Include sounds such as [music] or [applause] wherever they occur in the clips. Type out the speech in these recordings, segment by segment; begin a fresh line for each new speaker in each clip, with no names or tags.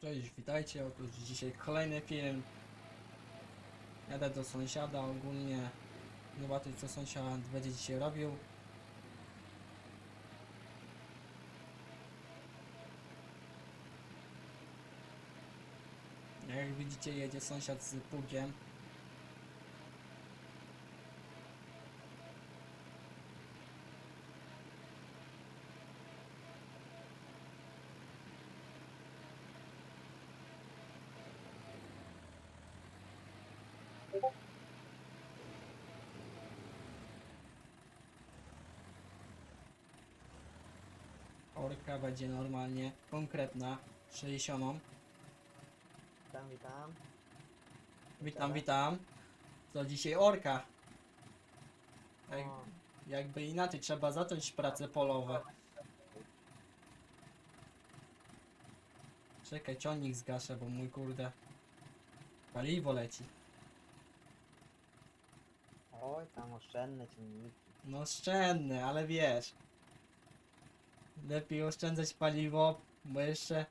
Cześć, witajcie. Otóż dzisiaj kolejny film. Jadę do sąsiada ogólnie. Zobaczyć co sąsiad będzie dzisiaj robił. Jak widzicie jedzie sąsiad z pługiem. Orka będzie normalnie konkretna, 60.
Witam, witam.
Witam, witam. Co dzisiaj orka? Jak,
O,
jakby inaczej trzeba zacząć prace polowe. Czekaj, ciągnik zgaszę, bo mój kurde paliwo leci.
oj, tam oszczędne ciągniki.
No oszczędny, ale wiesz. Lepiej oszczędzać paliwo, bo jeszcze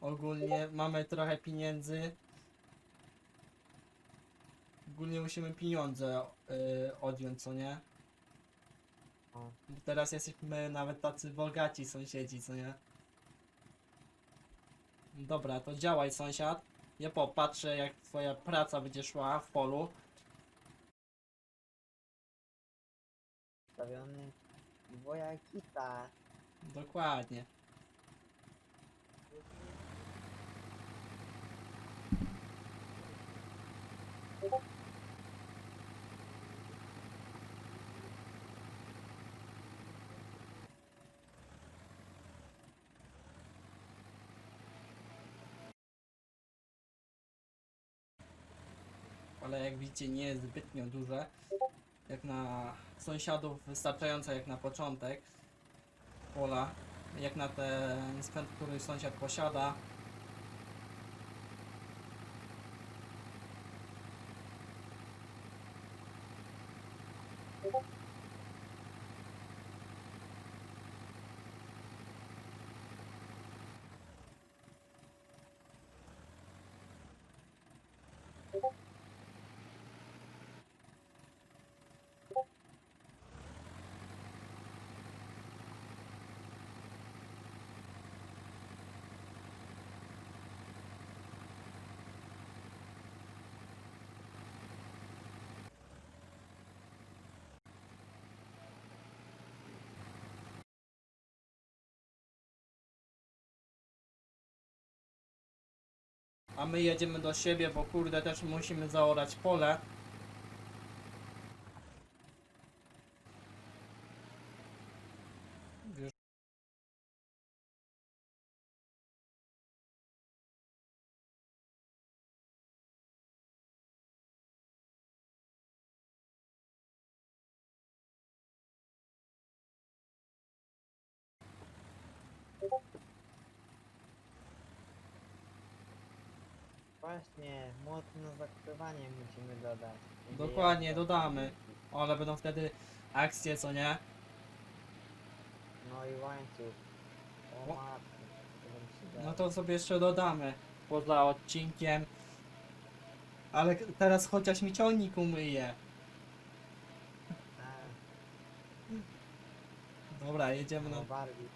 ogólnie mamy trochę pieniędzy. Ogólnie musimy pieniądze y, odjąć, co nie?
O,
Teraz jesteśmy nawet tacy bogaci sąsiedzi, co nie? Dobra, to działaj sąsiad. Ja popatrzę jak twoja praca będzie szła w polu.
stawiony wojakita.
Dokładnie. Ale jak widzicie nie jest zbytnio duże. Jak na sąsiadów wystarczające jak na początek pola, jak na ten sprzęt, który sąsiad posiada. A my jedziemy do siebie, bo kurde też musimy zaorać pole.
Właśnie, młot na zakrywanie musimy dodać.
Dokładnie, dodamy. O, ale będą wtedy akcje, co nie?
No i łańcuch. O
O.
matko. to bym się
No to sobie jeszcze dodamy poza odcinkiem. Ale k- teraz chociaż mi ciągnik umyje.
A,
Dobra, jedziemy
no
na...
bardziej.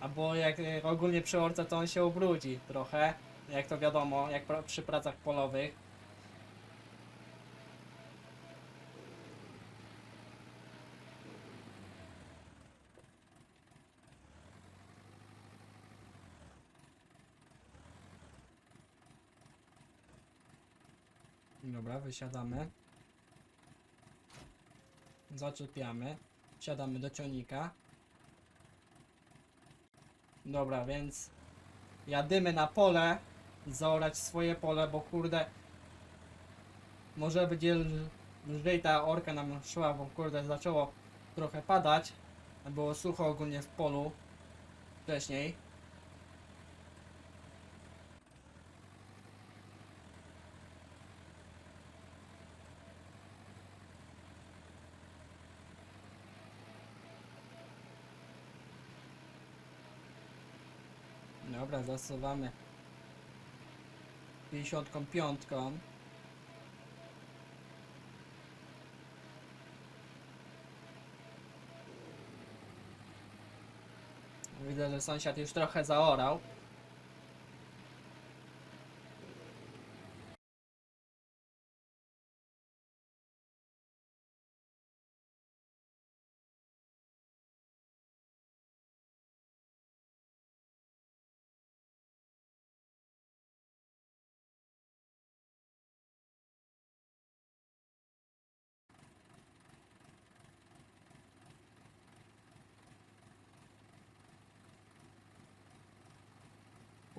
Albo jak e, ogólnie przy orce to on się ubrudzi trochę. Jak to wiadomo, jak przy pracach polowych. Dobra, wysiadamy. Zaczepiamy. Wsiadamy do ciągnika. Dobra, więc jadymy na pole, zaorać swoje pole, bo kurde może będzie lżej ta orka nam szła, bo kurde zaczęło trochę padać, było sucho ogólnie w polu wcześniej. Dobra, zasuwamy 55. Widzę, że sąsiad już trochę zaorał.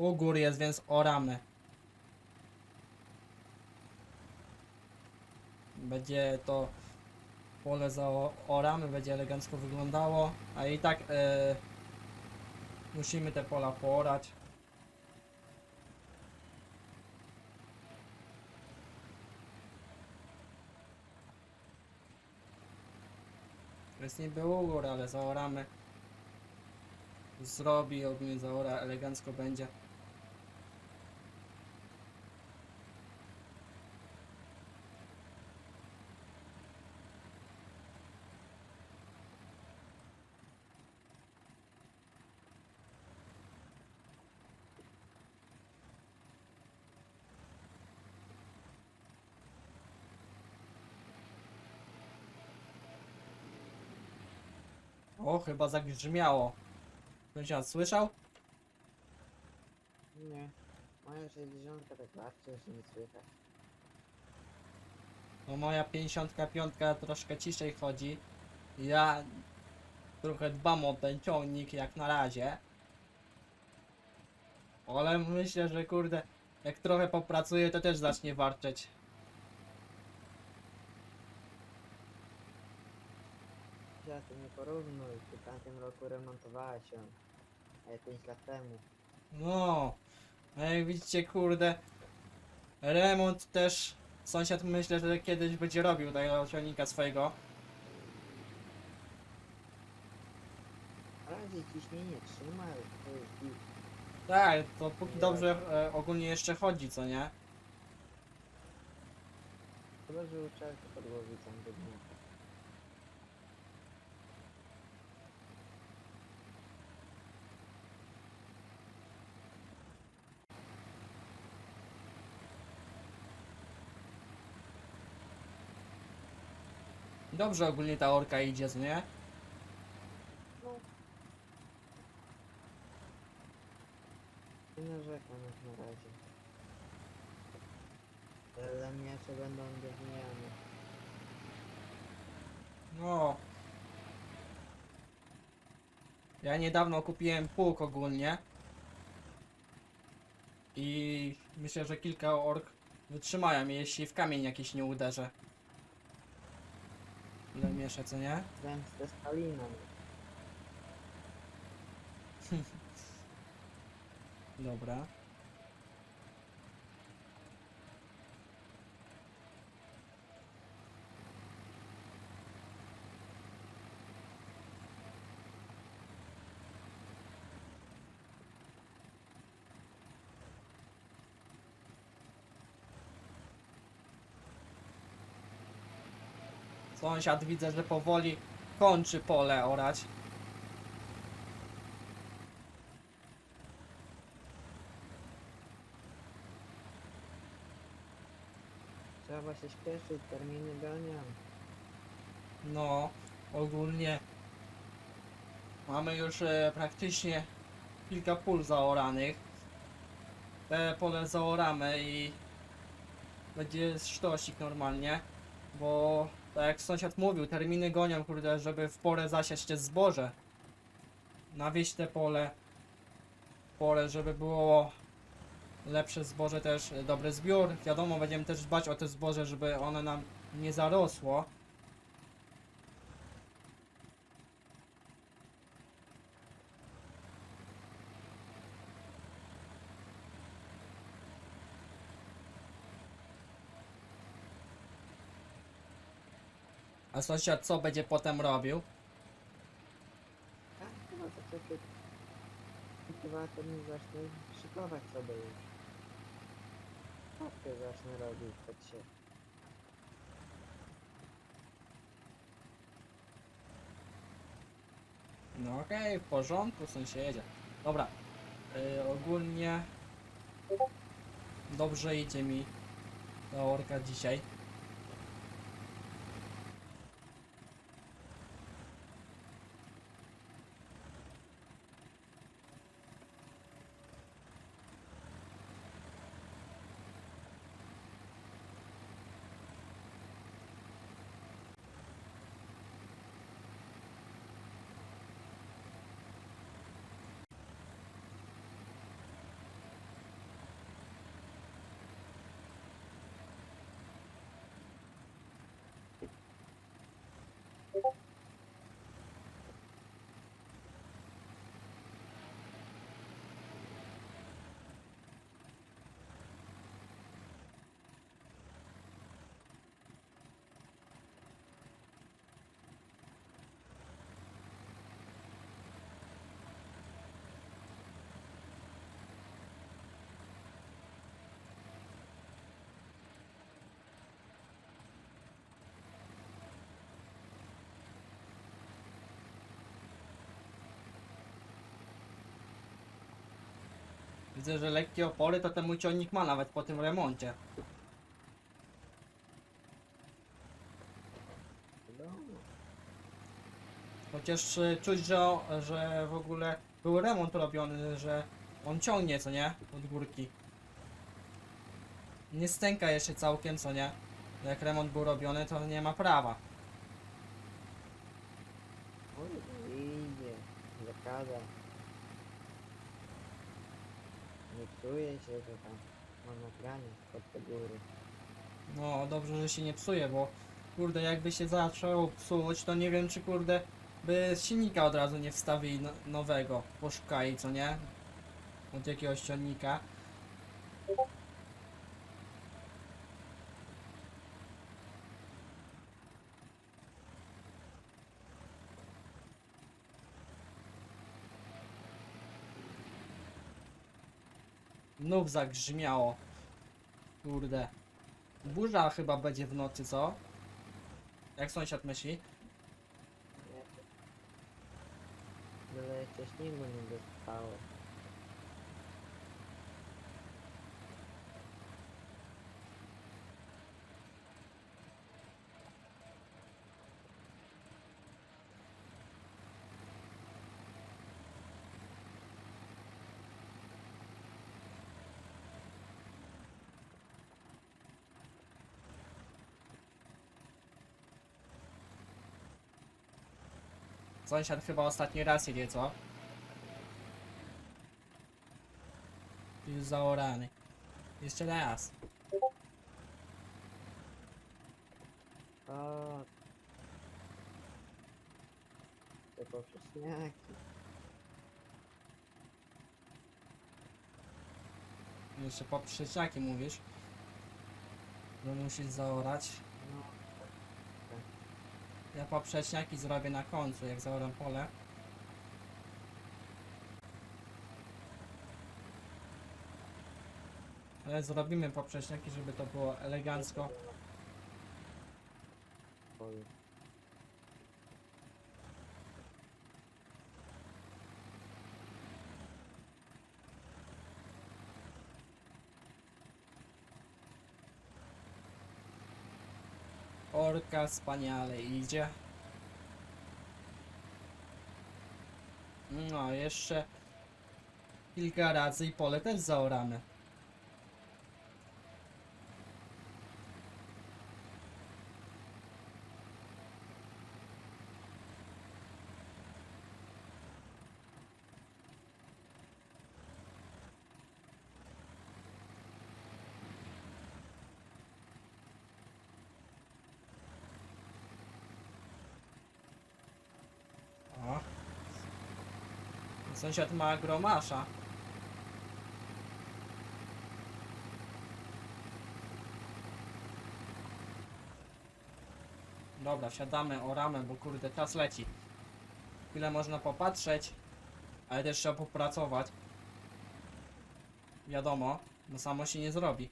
U gór jest, więc oramy. Będzie to pole za oramy, będzie elegancko wyglądało, a i tak e, musimy te pola poorać. Jest niby u gór, ale zaoramy. Zrobi, ogólnie zaora, elegancko będzie. O, chyba zagrzmiało. Sąsiad słyszał?
Nie. Moja 60 tak bardzo, że nie słychać.
No moja 55 troszkę ciszej chodzi. Ja trochę dbam o ten ciągnik jak na razie. Ale myślę, że kurde, jak trochę popracuję, to też zacznie warczeć.
Ja to nie porównuj, ty w tamtym roku remontowałeś ją. A ja 5 lat temu.
No, a jak widzicie, kurde, remont też sąsiad myślę, że kiedyś będzie robił tego ciągnika swojego.
Razie ciśnienie trzyma, to jest git.
Tak, to póki dobrze e, ogólnie jeszcze chodzi, co nie?
Chyba, że uczę podłożyć tam do dnia.
Dobrze ogólnie ta orka idzie, co nie?
No. Nie narzekam jak na razie. Ale miecze będą gówniane.
No. Ja niedawno kupiłem pług ogólnie. I myślę, że kilka ork wytrzymają, jeśli w kamień jakiś nie uderzę. Ile mieszę, co nie?
Zemstę Stalina. [laughs]
Dobra. Sąsiad widzę, że powoli kończy pole orać.
Trzeba się śpieszyć, terminy gonią.
No, ogólnie mamy już e, praktycznie kilka pól zaoranych. Te pole zaoramy i będzie sztosik normalnie, bo tak jak sąsiad mówił, terminy gonią, kurde, żeby w porę zasiać te zboże. Nawieść te pole, pole, żeby było lepsze zboże też, e, dobry zbiór. Wiadomo, będziemy też dbać o te zboże, żeby one nam nie zarosło. A sąsiad co będzie potem robił?
Tak, chyba to takie kultywacje pewnie zacznę szykować sobie już. Fotkę zacznę robić pod się.
No okej, w porządku, sąsiedzie. Dobra, y, ogólnie dobrze idzie mi ta orka dzisiaj. Widzę, że lekkie opory to ten mój ciągnik ma nawet po tym remoncie. Chociaż y, czuć, że, że w ogóle był remont robiony, że on ciągnie, co nie? Od górki. Nie stęka jeszcze całkiem, co nie? Jak remont był robiony, to nie ma prawa.
Oj, idzie. Zakada. Nie czuje się, że tam ma nagranie pod te góry.
No, dobrze, że się nie psuje, bo kurde, jakby się zaczęło psuć, to nie wiem, czy kurde by silnika od razu nie wstawili no, nowego. Poszukali, co nie? Od jakiegoś ciągnika. Znów zagrzmiało. Kurde. Burza chyba będzie w nocy, co? Jak sąsiad myśli?
Nie. Byle jeszcze śniegu nie dostało.
Sąsiad chyba ostatni raz jedzie, co? Już zaorany. Jeszcze raz.
O. Te poprzeczniaki.
Jeszcze poprzeciaki mówisz. Że musisz zaorać. Ja poprzeczniaki zrobię na końcu, jak zaoram pole. Ale zrobimy poprzeczniaki, żeby to było elegancko. Orka wspaniale idzie. No, jeszcze kilka razy i pole też zaoramy. O. Sąsiad ma gromasza. Dobra, wsiadamy, oramy, bo kurde, czas leci. Chwilę można popatrzeć, ale też trzeba popracować. wiadomo, bo samo się nie zrobi.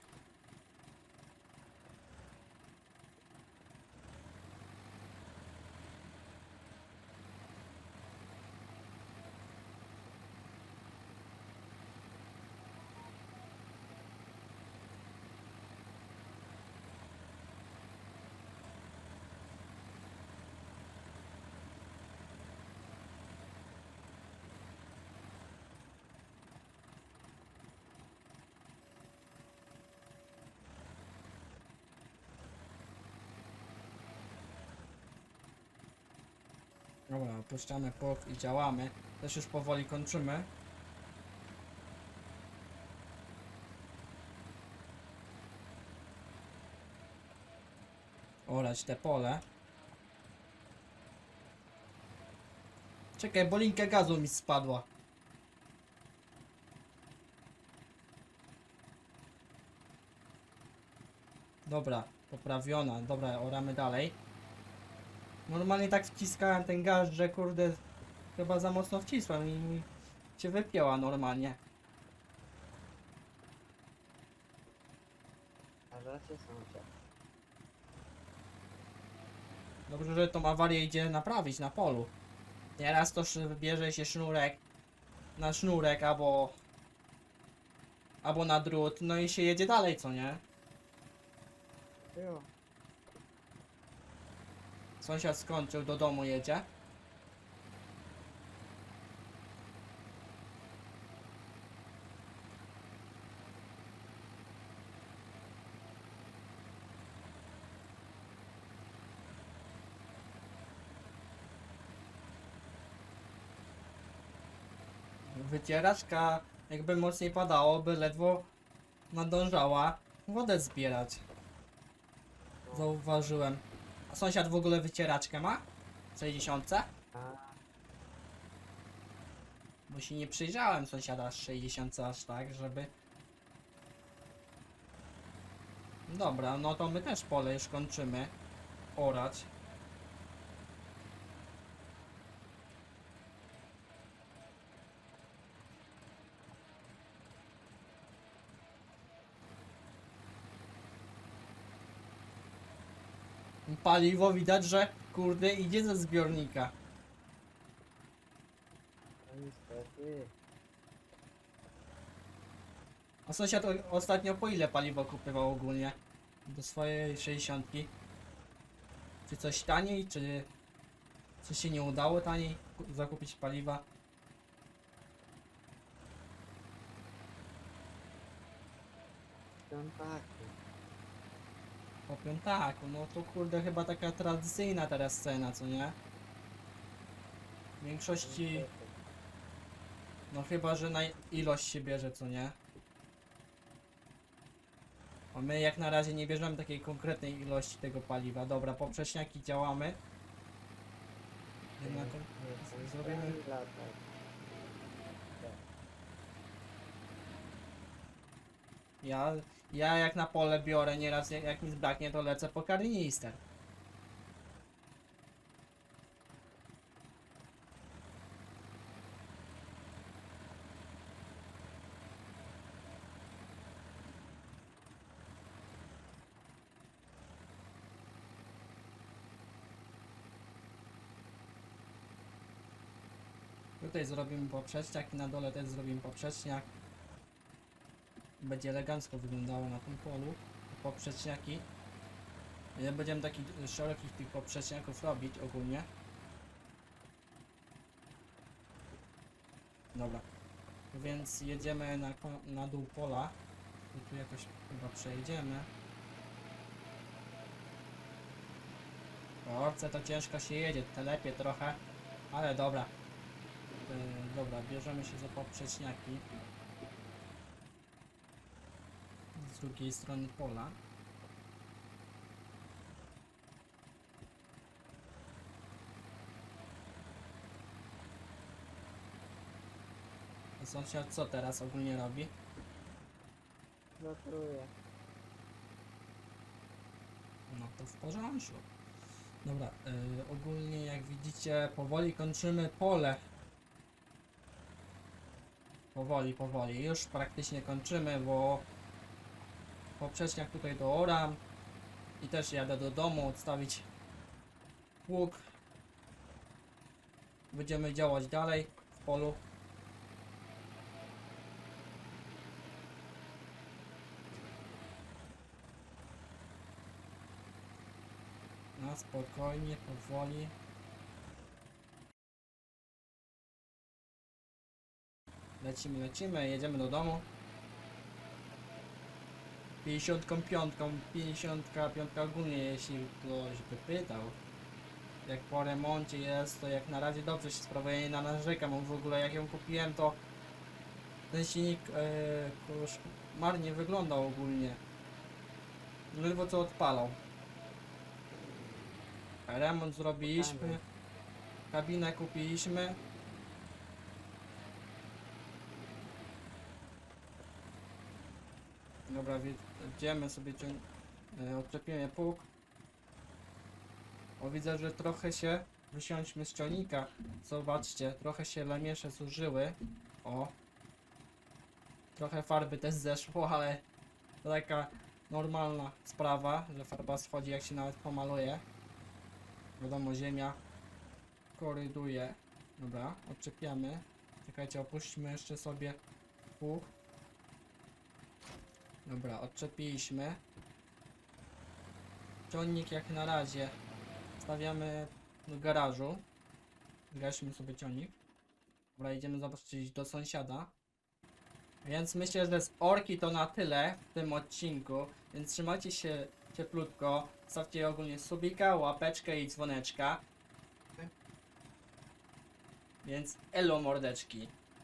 Dobra, opuszczamy płot i działamy. Też już powoli kończymy. Orać te pole. Czekaj, bo linka gazu mi spadła. Dobra, poprawiona. Dobra, oramy dalej. Normalnie tak wciskałem ten gaz, że kurde chyba za mocno wcisłem i mi cię wypięła normalnie.
A racie sąsiad.
Dobrze, że tą awarię idzie naprawić na polu. Teraz to szy- bierze się sznurek na sznurek albo albo na drut, no i się jedzie dalej, co nie?
Jo.
Sąsiad skończył, do domu jedzie. Wycieraczka, jakby mocniej padało, by ledwo nadążała wodę zbierać. Zauważyłem. A sąsiad w ogóle wycieraczkę ma? W 60?
A,
Bo się nie przyjrzałem sąsiada z 60 aż tak, żeby... Dobra, no to my też pole już kończymy orać. Paliwo widać, że kurde idzie ze zbiornika.
no niestety.
A sąsiad o- ostatnio po ile paliwo kupywał ogólnie? Do swojej 60? Czy coś taniej, czy coś się nie udało taniej ku- zakupić paliwa?
Piątaku.
Po piątaku, no to kurde chyba taka tradycyjna teraz cena, co nie? W większości, no chyba, że na ilość się bierze, co nie? A my jak na razie nie bierzemy takiej konkretnej ilości tego paliwa. Dobra, poprzeczniaki działamy. Jednak zrobimy-
nie lataj.
Ja, ja jak na pole biorę, nieraz jak, jak mi zbraknie, to lecę po karnister. Tutaj zrobimy poprzeczniak i na dole też zrobimy poprzeczniak. Będzie elegancko wyglądało na tym polu. Poprzeczniaki. Nie będziemy takich szerokich tych poprzeczniaków robić ogólnie. Dobra. Więc jedziemy na, na dół pola. I tu jakoś chyba przejedziemy. Po orce to ciężko się jedzie, telepie trochę. Ale dobra. Yy, dobra, bierzemy się za poprzeczniaki. Z drugiej strony pola. A sąsiad co teraz ogólnie robi?
Zatruję.
No to w porządku. Dobra, y, ogólnie jak widzicie powoli kończymy pole. Powoli, powoli. Już praktycznie kończymy, bo poprzeczniak tutaj do Oram i też jadę do domu odstawić łuk. Będziemy działać dalej w polu. Na spokojnie, powoli. Lecimy, lecimy, jedziemy do domu. 55, 55 ogólnie, jeśli ktoś by pytał. Jak po remoncie jest, to jak na razie dobrze się sprawuje, nie narzekam, bo w ogóle jak ją kupiłem, to ten silnik e, marnie wyglądał ogólnie. Ledwo co odpalał. Remont zrobiliśmy, kabinę kupiliśmy. Dobra, idziemy sobie ciąg... e, odczepimy pług. O, widzę, że trochę się... Wysiądźmy z ciągnika. Zobaczcie, trochę się lemiesze zużyły. O. Trochę farby też zeszło, ale to taka normalna sprawa, że farba schodzi jak się nawet pomaluje. Wiadomo, ziemia koryduje. Dobra, odczepiamy. Czekajcie, opuśćmy jeszcze sobie pług. Dobra, odczepiliśmy. Ciągnik jak na razie stawiamy do garażu. Gaśmy sobie ciągnik. Dobra, idziemy zobaczyć do sąsiada. Więc myślę, że z orki to na tyle w tym odcinku. Więc trzymajcie się cieplutko. Stawcie ogólnie subika, łapeczkę i dzwoneczka. Więc elo mordeczki.